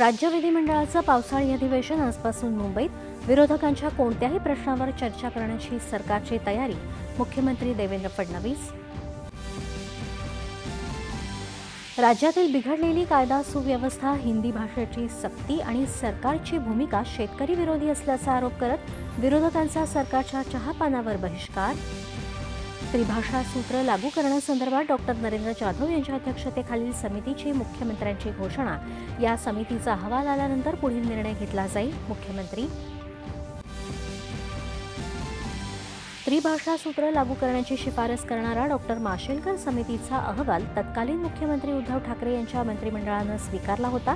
राज्य विधिमंडळाचं पावसाळी अधिवेशन आजपासून मुंबईत. विरोधकांच्या कोणत्याही प्रश्नावर चर्चा करण्याची सरकारची तयारी. मुख्यमंत्री देवेंद्र फडणवीस. राज्यातील बिघडलेली कायदा सुव्यवस्था हिंदी भाषेची सक्ती आणि सरकारची भूमिका शेतकरी विरोधी असल्याचा आरोप करत विरोधकांचा सरकारच्या चहापानावर बहिष्कार. त्रिभाषा सूत्र लागू करण्यासंदर्भात डॉक्टर नरेंद्र जाधव यांच्या अध्यक्षतेखालील समितीची मुख्यमंत्र्यांची घोषणा. या समितीचा अहवाल आल्यानंतर पुढील निर्णय घेतला जाईल. मुख्यमंत्री त्रिभाषा सूत्र लागू करण्याची शिफारस करणारा डॉक्टर माशेलकर समितीचा अहवाल तत्कालीन मुख्यमंत्री उद्धव ठाकरे यांच्या मंत्रिमंडळानं स्वीकारला होता.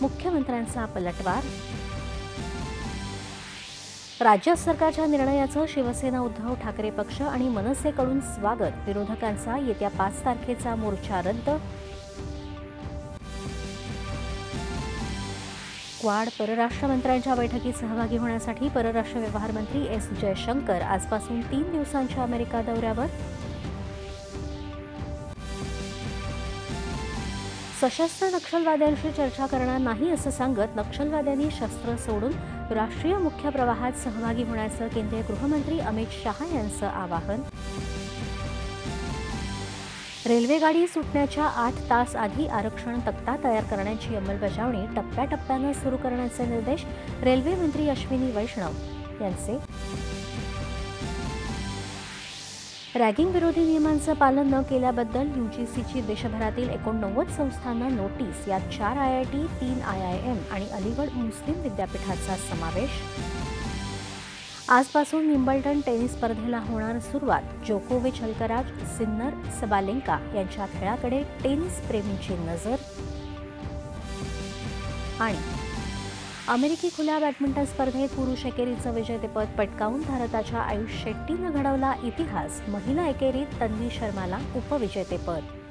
मुख्यमंत्र्यांचा पलटवार राज्य सरकारच्या निर्णयाचं शिवसेना उद्धव ठाकरे पक्ष आणि मनसेकडून स्वागत. विरोधकांचा येत्या पाच तारखेचा मोर्चा रद्द. क्वाड परराष्ट्र मंत्र्यांच्या बैठकीत सहभागी होण्यासाठी परराष्ट्र व्यवहार मंत्री एस जयशंकर आजपासून तीन दिवसांच्या अमेरिका दौऱ्यावर सशस्त्र नक्षलवाद्यांशी चर्चा करणार नाही असं सांगत नक्षलवाद्यांनी शस्त्र सोडून राष्ट्रीय मुख्य प्रवाहात सहभागी होण्याचं केंद्रीय गृहमंत्री अमित शहा यांचं आवाहन. रेल्वेगाडी सुटण्याच्या आठ तास आधी आरक्षण तक्ता तयार करण्याची अंमलबजावणी टप्प्याटप्प्यानं सुरू करण्याचे निर्देश रेल्वे मंत्री अश्विनी वैष्णव यांचे. रॅगिंग विरोधी नियमांचं पालन न केल्याबद्दल यू जी सीची देशभरातील एकोणनव्वद संस्थांना नोटीस यात चार आय आय टी तीन आय आय एम आणि अलीगड मुस्लिम विद्यापीठाचा समावेश. आजपासून विम्बल्डन टेनिस स्पर्धेला होणार सुरुवात. जोकोविच हलकराज सिन्नर सबालेंका यांच्या खेळाकडे टेनिस प्रेमींची नजर. आणि अमेरिकी खुल्या बॅडमिंटन स्पर्धेत पुरुष एकेरीचं विजेतेपद पटकावून भारताच्या आयुष शेट्टीनं घडवला इतिहास. महिला एकेरीत तन्वी शर्माला उपविजेतेपद.